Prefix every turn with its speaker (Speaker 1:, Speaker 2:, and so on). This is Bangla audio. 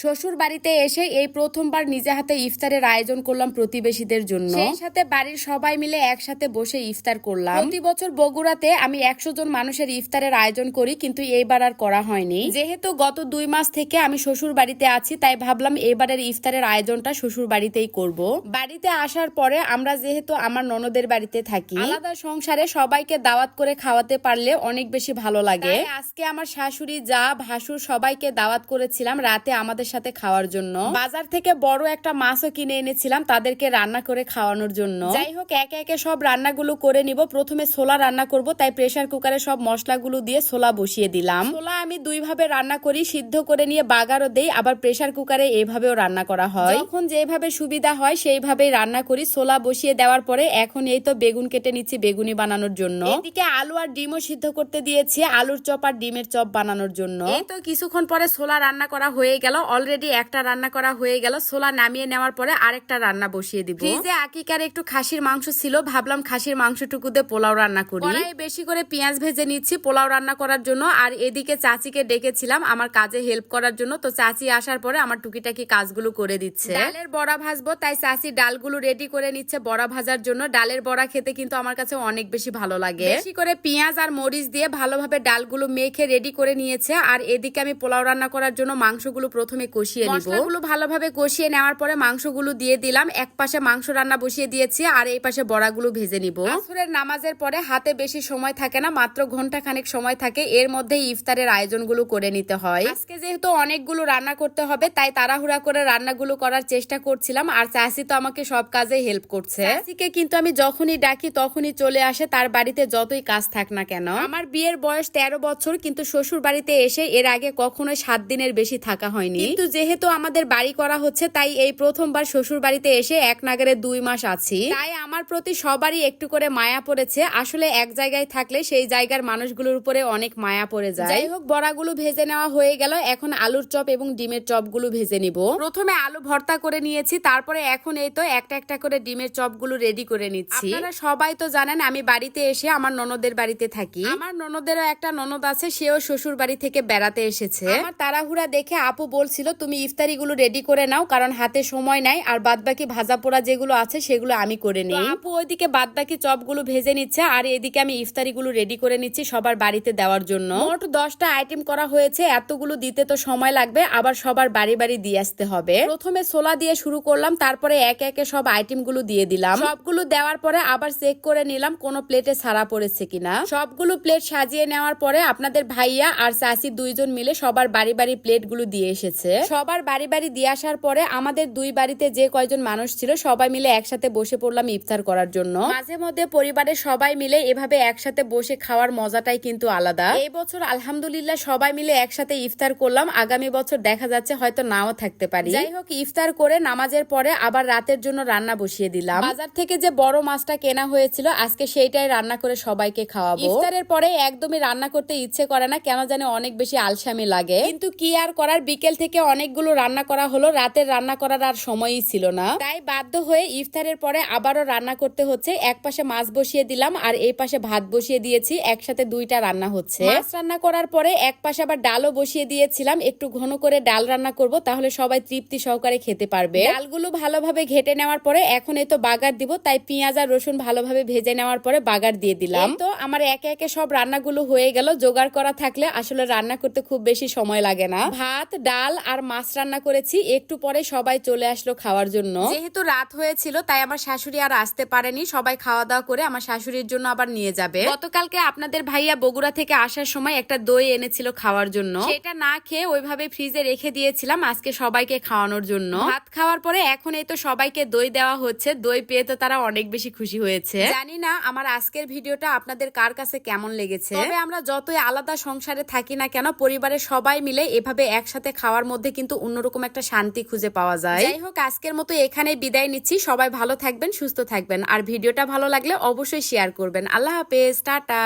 Speaker 1: শ্বশুর বাড়িতে এসে এই প্রথমবার নিজে হাতে ইফতারের আয়োজন করলাম প্রতিবেশীদের জন্য। সেই সাথে বাড়ির সবাই মিলে একসাথে বসে ইফতার করলাম। প্রতি বছর বগুড়াতে আমি একশো জন মানুষের ইফতারের আয়োজন করি কিন্তু এইবার আর করা হয়নি। যেহেতু গত দুই মাস থেকে আমি শ্বশুর বাড়িতে আছি তাই ভাবলাম এবারের ইফতারের আয়োজনটা শ্বশুর বাড়িতেই করব। বাড়িতে আসার পরে আমরা যেহেতু আমার ননদের বাড়িতে থাকি আলাদা সংসারে সবাইকে দাওয়াত করে খাওয়াতে পারলে অনেক বেশি ভালো লাগে। আজকে আমার শাশুড়ি যা ভাসুর সবাইকে দাওয়াত করেছিলাম রাতে আমাদের সাথে খাওয়ার জন্য। বাজার থেকে বড় একটা মাছও কিনে এনেছিলাম তাদেরকে রান্না করে খাওয়ানোর জন্য। যাই হোক, একে একে সব রান্নাগুলো করে নিব। প্রথমে ছোলা রান্না করব, তাই প্রেসার কুকারে সব মশলাগুলো দিয়ে ছোলা বসিয়ে দিলাম। ছোলা আমি দুই ভাবে রান্না করি, সিদ্ধ করে নিয়ে বাগারও দেই, আবার প্রেসার কুকারে এইভাবেও রান্না করা হয়। যখন যেভাবে সুবিধা হয়, সেইভাবেই রান্না করি। ছোলা বসিয়ে দেওয়ার পরে এখন এই তো বেগুন কেটে নিচ্ছি বেগুনি বানানোর জন্য। এদিকে আলু আর ডিমও সিদ্ধ করতে দিয়েছি, আলুর চপ আর ডিমের চপ বানানোর জন্য। এই তো কিছুক্ষণ পরে ছোলা রান্না করা হয়ে গেল। অলরেডি একটা রান্না করা হয়ে গেল। ছোলা নামিয়ে নেওয়ার পরে আরেকটা রান্না বসিয়ে দিব। ফ্রিজে আকিকার একটু খাসির মাংস ছিল ভাবলাম খাসির মাংসটুকু দিয়ে পোলাও রান্না করি। বেশি করে পেঁয়াজ ভেজে নিচ্ছি পোলাও রান্না করার জন্য। আর এদিকে চাচিকে ডেকেছিলাম আমার কাজে হেল্প করার জন্য। তো চাচি আসার পরে আমার টুকিটাকি কাজগুলো করে দিচ্ছে। ডালের বড়া ভাজবো তাই চাচি ডালগুলো রেডি করে নিচ্ছে বড়া ভাজার জন্য। ডালের বড়া খেতে কিন্তু আমার কাছে অনেক বেশি ভালো লাগে। বেশি করে পেঁয়াজ আর মরিচ দিয়ে ভালোভাবে ডালগুলো মেখে রেডি করে নিয়েছে। আর এদিকে আমি পোলাও রান্না করার জন্য মাংসগুলো প্রথমে কষিয়ে নিব। মশলাগুলো ভালোভাবে কষিয়ে নেওয়ার পরে মাংসগুলো দিয়ে দিলাম। এক পাশে মাংস রান্না বসিয়ে দিয়েছি আর এই পাশে বড়াগুলো ভেজে নিব। আসরের নামাজের পরে হাতে বেশি সময় থাকে না মাত্র ঘণ্টা খানেক সময় থাকে। এর মধ্যে ইফতারের আয়োজনগুলো করে নিতে হয়। আজকে যেহেতু অনেকগুলো রান্না করতে হবে তাই তাড়াহুড়া করে রান্নাগুলো করার চেষ্টা করছিলাম। আর চাষি তো আমাকে সব কাজে হেল্প করছে। চাষিকে কিন্তু আমি যখনই ডাকি তখনই চলে আসে তার বাড়িতে যতই কাজ থাক না কেন। আমার বিয়ের বয়স তেরো বছর কিন্তু শ্বশুর বাড়িতে এসে এর আগে কখনোই সাত দিনের বেশি থাকা হয়নি। কিন্তু যেহেতু আমাদের বাড়ি করা হচ্ছে, তাই এই প্রথমবার শ্বশুর বাড়িতে এসে এক নাগারে দুই মাস আছি। তাই আমার প্রতি সবারই একটু করে মায়া পড়েছে। আসলে এক জায়গায় থাকলে সেই জায়গার মানুষগুলোর উপরে অনেক মায়া পড়ে যায়। যাই হোক, বড়াগুলো ভেজে নেওয়া হয়ে গেল। এখন আলুর চপ এবং ডিমের চপগুলো ভেজে নিব। প্রথমে আলু ভর্তা করে নিয়েছি, তারপরে এখন এই তো একটা একটা করে ডিমের চপগুলো রেডি করে নিচ্ছি। আপনারা সবাই তো জানেন, আমি বাড়িতে এসে আমার ননদের বাড়িতে থাকি। আমার ননদেরও একটা ননদ আছে, সেও শ্বশুর বাড়ি থেকে বেড়াতে এসেছে। আমার তাড়াহুড়া দেখে আপু বলছিল তুমি ইফতারিগুলো রেডি করে নাও কারণ হাতে সময় নাই আর বাদবাকি ভাজা পোড়া যেগুলো আছে সেগুলো আমি করে নিই। আপু ওইদিকে বাদবাকি চপগুলো ভেজে নিচ্ছে আর এদিকে আমি ইফতারিগুলো রেডি করে নিচ্ছি সবার বাড়িতে দেওয়ার জন্য। মোট দশটা আইটেম করা হয়েছে এতগুলো দিতে তো সময় লাগবে আবার সবার বাড়ি বাড়ি দিয়ে আসতে হবে। প্রথমে ছোলা দিয়ে শুরু করলাম তারপরে একে একে সব আইটেমগুলো দিয়ে দিলাম। সবগুলো দেওয়ার পরে আবার চেক করে নিলাম কোন প্লেটে ছাড়া পড়েছে কিনা। সবগুলো প্লেট সাজিয়ে নেওয়ার পরে আপনাদের ভাইয়া আর চাচি দুইজন মিলে সবার বাড়ি বাড়ি প্লেটগুলো দিয়ে এসেছে। সবার বাড়ি বাড়ি দিয়ে আসার পরে আমাদের দুই বাড়িতে যে কয়জন মানুষ ছিল সবাই মিলে একসাথে বসে পড়লাম ইফতার করার জন্য। মাঝে মধ্যে পরিবারের সবাই মিলে এভাবে একসাথে বসে খাওয়ার মজাটাই কিন্তু আলাদা। এই বছর আলহামদুলিল্লাহ সবাই মিলে একসাথে ইফতার করলাম আগামী বছর দেখা যাচ্ছে হয়তো নাও থাকতে পারি। যাই হোক ইফতার করে নামাজের পরে আবার রাতের জন্য রান্না বসিয়ে দিলাম। বাজার থেকে যে বড় মাছটা কেনা হয়েছিল আজকে সেইটাই রান্না করে সবাইকে খাওয়াবো। ইফতারের পরে একদমই রান্না করতে ইচ্ছে করে না কেন জানে অনেক বেশি আলসামি লাগে। কিন্তু কি আর করার বিকেল থেকে অনেকগুলো রান্না করা হলো। রাতের রান্না করার আর সময়ই ছিল না। তাই বাধ্য হয়ে ইফতারের পরে আবারও রান্না করতে হচ্ছে। এক পাশে মাছ বসিয়ে দিলাম আর এই পাশে ভাত বসিয়ে দিয়েছি। একসাথে দুইটা রান্না হচ্ছে। মাছ রান্না করার পরে এক পাশে আবার ডালও বসিয়ে দিয়েছিলাম। একটু ঘন করে ডাল রান্না করব, তাহলে সবাই তৃপ্তি সহকারে খেতে পারবে। ডালগুলো ভালোভাবে ঘেটে নেওয়ার পরে এখন এই তো বাগার দিব, তাই পেঁয়াজ আর রসুন ভালোভাবে ভেজে নেওয়ার পরে বাগার দিয়ে দিলাম। তো আমার একে একে সব রান্নাগুলো হয়ে গেল। জোগাড় করা থাকলে আসলে রান্না করতে খুব বেশি সময় লাগে না। ভাত, ডাল আর মাছ রান্না করেছি একটু পরে সবাই চলে আসলো খাওয়ার জন্য। যেহেতু রাত হয়েছিল তাই আমার শাশুড়ি আর আসতে পারেনি। সবাই খাওয়া দাওয়া করে আমার শাশুড়ির জন্য আবার নিয়ে যাবে। গতকালকে আপনাদের ভাইয়া বগুড়া থেকে আসার সময় একটা দই এনেছিল খাওয়ার জন্য। সেটা না খেয়ে ওইভাবে ফ্রিজে রেখে দিয়েছিলাম আজকে সবাইকে খাওয়ানোর জন্য। ভাত খাওয়ার পরে এখন এই তো সবাইকে দই দেওয়া হচ্ছে। দই পেয়ে তো তারা অনেক বেশি খুশি হয়েছে। জানি না আমার আজকের ভিডিওটা আপনাদের কার কাছে কেমন লেগেছে। তবে আমরা যতই আলাদা সংসারে থাকি না কেন পরিবারের সবাই মিলে এভাবে একসাথে খাওয়ার মধ্যে কিন্তু অন্যরকম একটা শান্তি খুঁজে পাওয়া যায়। যাই হোক, আজকের মতো এখানে বিদায় নিচ্ছি। সবাই ভালো থাকবেন, সুস্থ থাকবেন। আর ভিডিওটা ভালো লাগলে অবশ্যই শেয়ার করবেন। আল্লাহ হাফেজ, টাটা।